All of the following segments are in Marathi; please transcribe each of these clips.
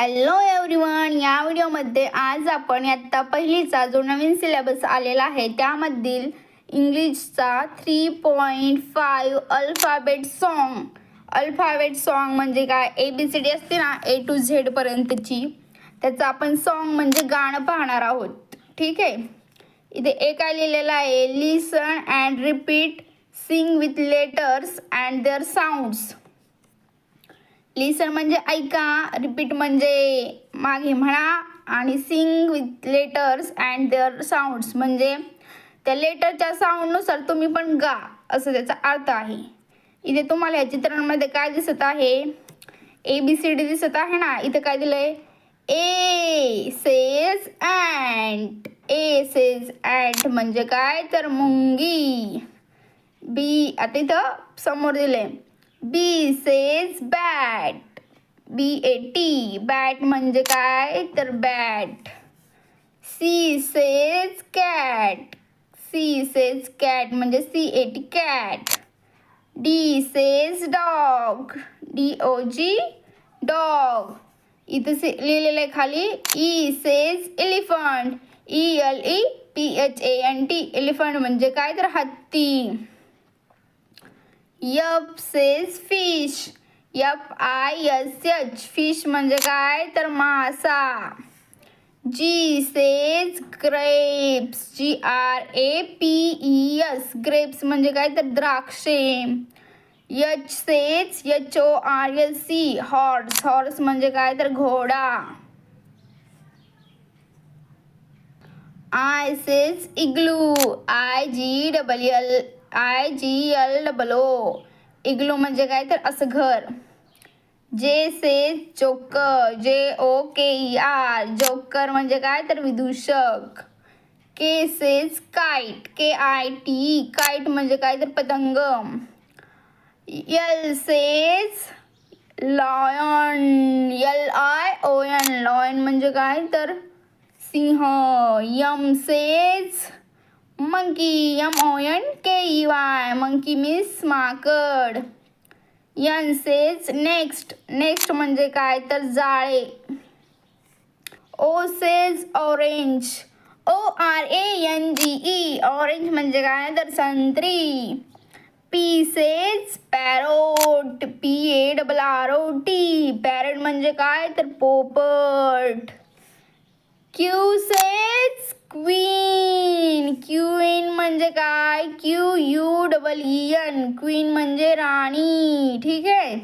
हॅलो एव्हरीवन या व्हिडिओमध्ये आज आपण आत्ता पहिलीचा जो नवीन सिलेबस आलेला आहे त्यामधील इंग्लिशचा three point five alphabet song alphabet song म्हणजे काय? ए बी सी डी असते ना ए टू झेडपर्यंतची त्याचं आपण सॉन्ग म्हणजे गाणं पाहणार आहोत. ठीक आहे? इथे एक काय लिहिलेलं आहे? Listen and repeat sing with letters and their sounds listen म्हणजे ऐका रिपीट म्हणजे मागे म्हणा आणि sing with letters and their sounds म्हणजे त्या लेटरच्या साऊंडनुसार तुम्ही पण गा असं त्याचा अर्थ आहे. इथे तुम्हाला या चित्रांमध्ये काय दिसत आहे? ए बी सी डी दिसत आहे ना? इथं काय दिलंय? A says ant A says ant म्हणजे काय? तर मुंगी. बी आता इथं समोर दिलंय. B says bat B A T bat म्हणजे काय? तर bat C says cat C says cat म्हणजे C A T cat D says dog D O G dog इथं से लिहिलेलं आहे खाली. E says elephant E L E P H A N T elephant म्हणजे काय? तर हत्ती. F says fish F I S H fish म्हणजे काय? तर मासा. G says grapes G R A P E S grapes म्हणजे काय? तर द्राक्षे. H says H O R L C horse horse म्हणजे काय? तर घोडा. I says igloo I G double L I G L double O. Igloo म्हणजे काय तर असं घर. J says joker J O K E R. Joker म्हणजे काय तर विदूषक. K says kite K I T kite म्हणजे काय तर पतंग. L says lion L I O N. Lion म्हणजे काय तर सिंह. M says monkey M O N K E Y monkey means माकड यन नेक्स्ट नेक्स्ट म्हणजे काय? तर जाळे. O says orange O R A N G E orange म्हणजे काय? तर संत्री. P says parrot P A double R O T parrot म्हणजे काय? तर पोपट. क्यू सेज क्वीन क्वीन म्हणजे काय? Q U double E N queen म्हणजे राणी. ठीक आहे?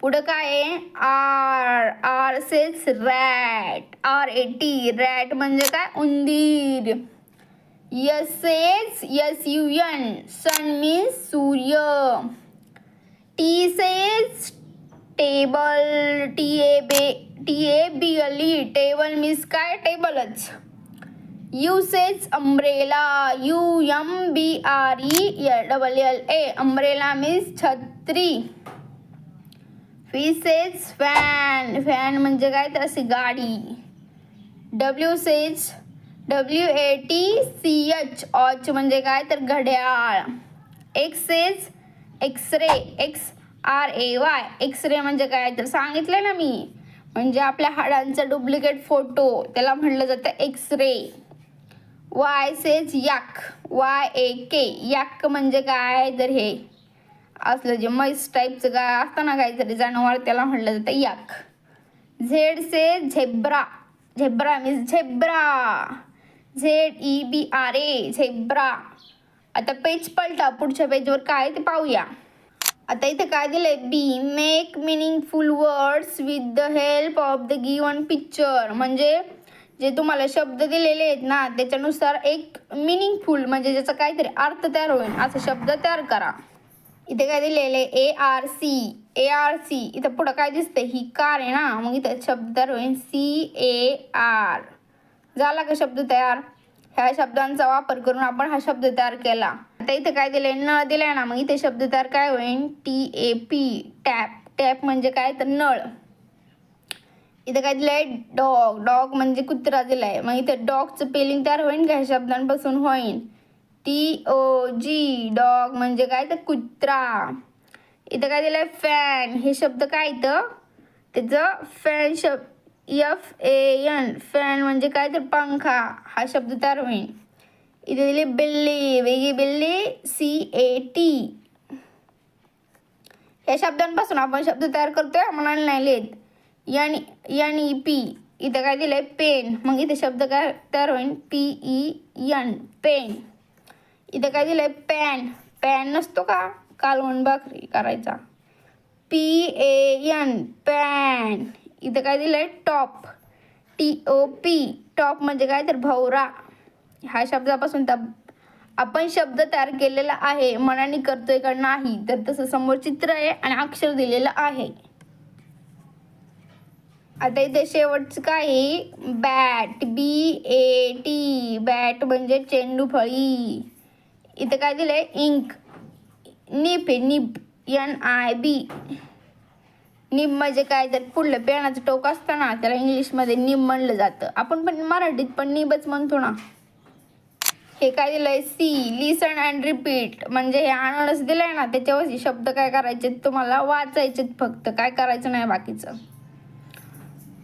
पुढं काय आहे? R R says rat R A T rat म्हणजे काय? उंदीर. S says S U N sun means सूर्य. T says table T A B T A B L E table means काय? टेबलच U says umbrella U M B R E double L A umbrella means छत्री. Says fan. फॅन म्हणजे काय? तर अशी गाडी. W says W A T C H watch म्हणजे काय? तर घड्याळ. X says X ray X R A Y X ray म्हणजे काय? तर सांगितलं ना मी. म्हणजे आपल्या हाडांचा डुप्लिकेट फोटो. त्याला म्हटलं जातं X ray Y says yak Y A K yak म्हणजे काय? तर हे असलं जे मैस टाईपचं काय असतं ना काहीतरी जनावर त्याला म्हणलं जातं yak Z says zebra zebra means zebra Z E B R A zebra आता पेज पलटा पुढच्या पेजवर काय ते पाहूया. आता इथे काय दिलंय? B make meaningful words with the help of the given picture म्हणजे जे तुम्हाला शब्द दिलेले आहेत ना त्याच्यानुसार एक मिनिंगफुल म्हणजे ज्याचा काहीतरी अर्थ तयार होईल असा शब्द तयार करा. इथे काय दिलेले A R C A R C इथं पुढं काय दिसतंय? ही कार आहे ना मग इथं शब्द तयार होईल. सी ए आर झाला का शब्द तयार? ह्या शब्दांचा वापर करून आपण हा शब्द तयार केला. आता इथे काय दिलंय? नळ दिलाय ना मग इथे शब्द तयार काय होईल? T A P tap tap म्हणजे काय? तर नळ. इथं काय दिलंय? डॉग. डॉग म्हणजे कुत्रा दिलाय. मग इथे डॉगचं पेलिंग तयार होईन का? ह्या शब्दांपासून होईन. T O G. डॉग म्हणजे काय? तर कुत्रा. इथं काय दिलंय? फॅन. हे शब्द काय इथं? त्याचं फॅन शब्द एफ ए एन फॅन म्हणजे काय? तर पंखा. हा शब्द तयार होईन. इथे दिली बिल्ली. वेगळी बिल्ली सी ए टी या शब्दांपासून आपण शब्द तयार करतोय. म्हणाले नाही लिहित. N N E P. इथं काय दिलंय? पेन. मग इथे शब्द काय तयार होईल पी ई यन पेन. इथं काय दिलंय? पॅन. पॅन नसतो का? कालवण भाकरी करायचा. P A N pan. इथं काय दिलंय? Top. T O P top म्हणजे काय? तर भवरा. ह्या शब्दापासून त्या आपण शब्द तयार केलेला आहे. मनाने करतोय का नाही? तर तसं समोर चित्र आहे आणि अक्षर दिलेलं आहे. आता इथे शेवटचं काही bat. B A T bat म्हणजे चेंडू फळी इथं काय दिलंय? इंक. निप आहे nib. N I B nib म्हणजे काय? तर पुढलं पेनाचं टोक असतं ना त्याला इंग्लिशमध्ये निब म्हणलं जातं. आपण पण मराठीत पण निबच म्हणतो ना. हे काय दिलंय? सी लिसन अँड रिपीट म्हणजे हे आणूनच दिलंय ना त्याच्यावरती शब्द काय करायचे तुम्हाला वाचायचेत फक्त. काय करायचं नाही बाकीचं?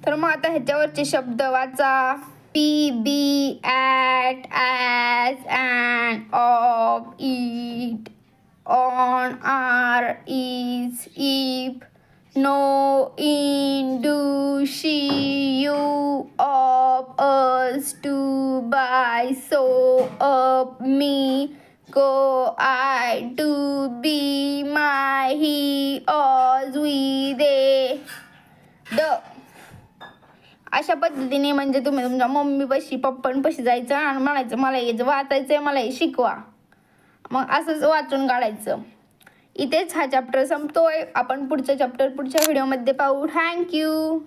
तर मग आता ह्याच्यावरचे शब्द वाचा. P B at as and of it on are is if no in do she you of us to by so up me go I to be my he always we they. The अशा पद्धतीने म्हणजे तुम्ही तुमच्या मम्मीपाशी पप्पांपाशी जायचं आणि म्हणायचं मला हे जे वाचायचं आहे मला हे शिकवा. मग असंच वाचून काढायचं. इथेच हा चॅप्टर संपतोय. आपण पुढचा चॅप्टर पुढच्या व्हिडिओमध्ये पाहू. थँक्यू